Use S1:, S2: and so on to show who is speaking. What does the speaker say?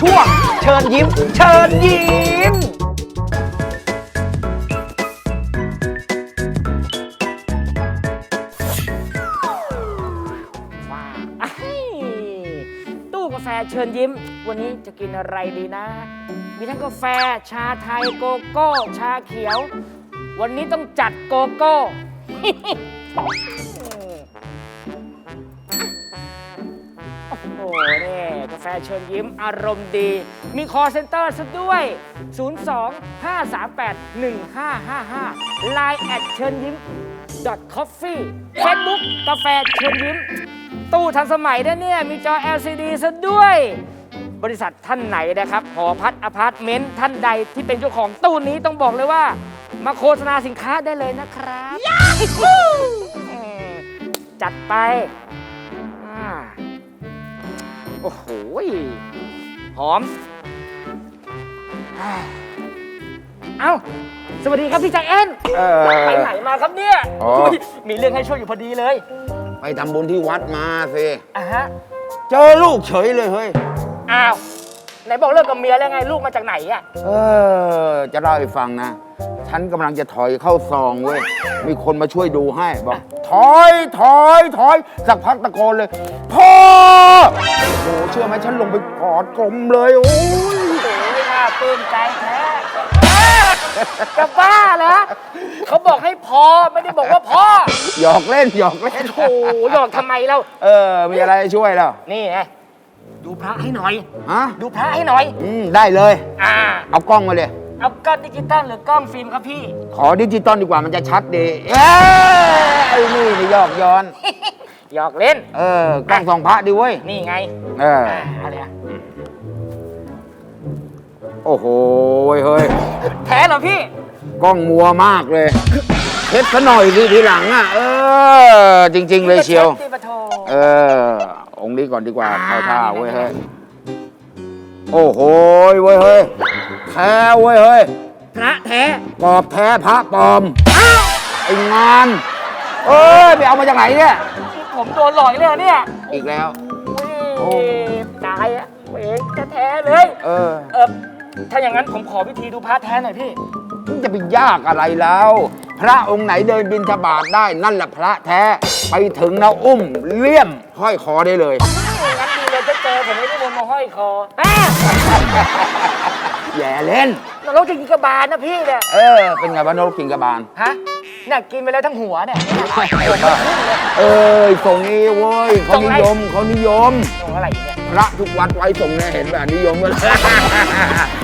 S1: ช่วงเชิญยิ้ม เชิญยิ้ม
S2: ว้าอ้ายตู้กาแฟเชิญยิ้ม วันนี้จะกินอะไรดีนะ มีทั้งกาแฟชาไทยโกโก้ ชาเขียว วันนี้ต้องจัดโกโก้ ฟเชิญยิ้มอารมณ์ดี มีคอเซ็นเตอร์ซะด้วย 02 538 1555 Line แอดเชิญยิ้ม .coffee Facebook กาแฟเชิญยิ้ม ตู้ทันสมัยด้วยเนี่ย มีจอ LCD ซะด้วย บริษัทท่านไหนนะครับ หอพัดอพาร์ตเมนต์ท่านใดที่เป็นเจ้าของตู้นี้ต้องบอกเลยว่า มาโฆษณาสินค้าได้เลยนะครับเออจัดไป อ่าโอ้โห หอมอ่าเอ้า สวัสดีครับพี่ใจแอน
S3: เออ
S2: ไปไหนมาครับเนี่ย
S3: อ๋ออุ๊
S2: ยมีเรื่องให้ช่วยอยู่พอดีเลย
S3: ไปทำบุญที่วัดมาสิ
S2: อะฮะ
S3: เจอลูกเฉยเลยเฮ้ย
S2: อ้าว ไหนบอกเลิกกับเมียแล้วไงลูกมาจากไหนอะ
S3: เออ จะเล่าให้ฟังนะ ฉันกำลังจะถอยเข้าซองเว้ย มีคนมาช่วยดูให้ บอก ถอย ถอย ถอย สักพักตะโกนเลย พ่อ โอ้โห เชื่อไหมฉันลงไปกอดกลมเลย โอ้ย
S2: โอ้ยน่าปลื้มใจแท้จะบ้าเหรอเขาบอกให้พอไม่ได้บอกว่าพ่อ
S3: หยอกเล่น หยอกเล่น
S2: โอ้โหหยอกทำไมเล่า
S3: เออ มีอะไรให้ช่วยแล้ว
S2: นี่ไง ดูพระให้หน่อย
S3: ฮะ
S2: ดูพระให้หน่อย
S3: อืมได้เลย
S2: อ่า
S3: เอากล้องมาเลย
S2: เอากล้องดิจิตอลหรือกล้องฟิล์มครับพี่
S3: ขอดิจิตอลดีกว่ามันจะชัดดีเอ้ยไอ้นี่นี่หยอกย้อน
S2: หยอกเล่น
S3: เออกล้องสองพระดิเว้ย
S2: นี่ไง
S3: เออ
S2: อ่าอะไรอะ
S3: โอ้โห เฮ้ย
S2: แท้เหรอพี่
S3: กล้องมัวมากเลยเช็ดซะหน่อยสิทีหลังอะ เออ จริง ๆ เลยเชียว
S2: ก็ช็ดสิปะโท
S3: เออ องค์นี้ก่อนดีกว่า
S2: อ่า
S3: เข้าท่าเว้ยเฮ้ยโอ้โหเว้ยเฮ้ยแท้เว้ยเฮ้ย
S2: พระแท้
S3: ปอบแท้พระปลอมไอ้งานเอ้ยไปเอามาจากไหนเนี่ย
S2: ผมโดนหลอกอีกเลยเหรอเนี่ย
S3: อีกแล้ว
S2: โอ้ยตายอะเองแท้ๆเลย
S3: เออ
S2: เออถ้าอย่างนั้นผมขอวิธีดูพระแท้หน่อยพี่
S3: มันจะไปยากอะไรแล้ว พระองค์ไหนเดินบินทบาทได้นั่นแหละพระแท้ไปถึงแล้วอุ้มเลี่ยมห้อยคอได้เลย
S2: งั้นดีเลยจะเจอผมไม่ได้บนมาห้อยคอแม่
S3: แย่เล่น
S2: นรกจะกินกระบาลนะพี่เนี่ย
S3: เออ เป็นไงบ้านนกกินกระบาล
S2: ฮะเนี่ยกินไปแล้วทั้งหัวเนี่ย
S3: เอ้ยส่งนี้เว้ยเขานิยมเขานิยม
S2: โอ้อะไรอีกเนี่ย
S3: พระทุกวัดไว้ส่งเนี่ยเห็นแบบนิยมกัน